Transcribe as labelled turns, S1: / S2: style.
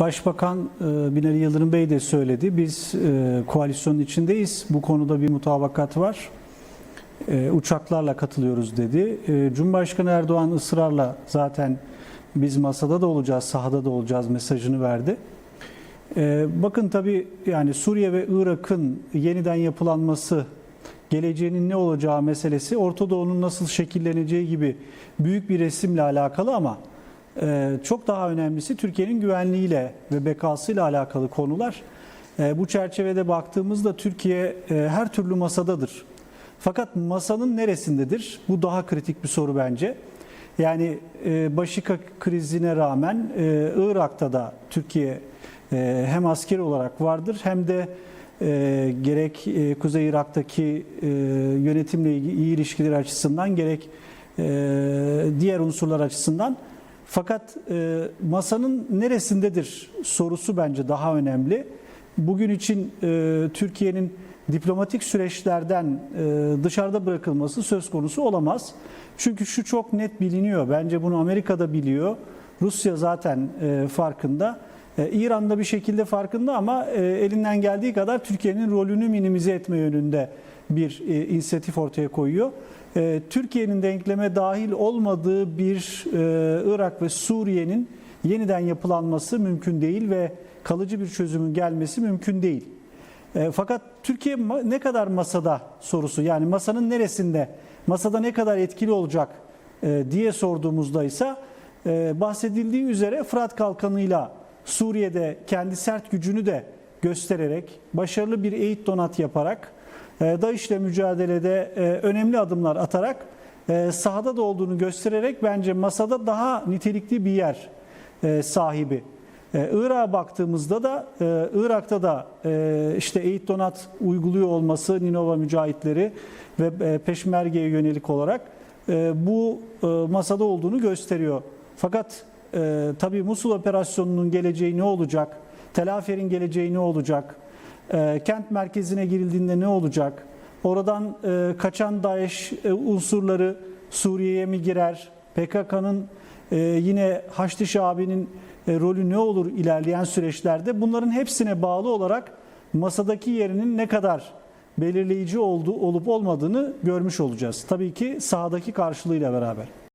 S1: Başbakan e, Binali Yıldırım Bey de söyledi. Biz e, koalisyonun içindeyiz. Bu konuda bir mutabakat var. E, Uçaklarla katılıyoruz dedi. Cumhurbaşkanı Erdoğan ısrarla zaten biz masada da olacağız, sahada da olacağız mesajını verdi. Bakın tabii yani Suriye ve Irak'ın yeniden yapılanması, geleceğinin ne olacağı meselesi Orta Doğu'nun nasıl şekilleneceği gibi büyük bir resimle alakalı ama çok daha önemlisi Türkiye'nin güvenliğiyle ve bekasıyla alakalı konular. E, Bu çerçevede baktığımızda Türkiye e, her türlü masadadır. Fakat masanın neresindedir? Bu daha kritik bir soru bence. Yani e, Başika krizine rağmen e, Irak'ta da Türkiye hem askeri olarak vardır hem de gerek Kuzey Irak'taki yönetimle iyi ilişkiler açısından gerek diğer unsurlar açısından. Fakat e, masanın neresindedir sorusu bence daha önemli. Bugün için e, Türkiye'nin diplomatik süreçlerden e, dışarıda bırakılması söz konusu olamaz. Çünkü şu çok net biliniyor. Bence bunu Amerika'da biliyor. Rusya zaten e, farkında. E, İran da bir şekilde farkında ama e, elinden geldiği kadar Türkiye'nin rolünü minimize etme yönünde bir e, inisiyatif ortaya koyuyor. E, Türkiye'nin denkleme dahil olmadığı bir e, Irak ve Suriye'nin yeniden yapılanması mümkün değil ve kalıcı bir çözümün gelmesi mümkün değil. E, fakat Türkiye ne kadar masada sorusu yani masanın neresinde, masada ne kadar etkili olacak e, diye sorduğumuzda ise e, bahsedildiği üzere Fırat Kalkanı'yla Suriye'de kendi sert gücünü de göstererek, başarılı bir eğit donat yaparak, DAEŞ'le mücadelede e, önemli adımlar atarak, e, sahada da olduğunu göstererek bence masada daha nitelikli bir yer e, sahibi. E, Irak'a baktığımızda da e, Irak'ta da e, işte eğit donat uyguluyor olması Ninova mücahitleri ve e, Peşmerge'ye yönelik olarak e, bu e, masada olduğunu gösteriyor. Fakat e, tabii Musul operasyonunun geleceği ne olacak? Telafer'in geleceği ne olacak? E, kent merkezine girildiğinde ne olacak? Oradan e, kaçan DAEŞ e, unsurları Suriye'ye mi girer? PKK'nın e, yine Haçlı Şabi'nin e, rolü ne olur ilerleyen süreçlerde? Bunların hepsine bağlı olarak masadaki yerinin ne kadar belirleyici olduğu olup olmadığını görmüş olacağız. Tabii ki sahadaki karşılığıyla beraber.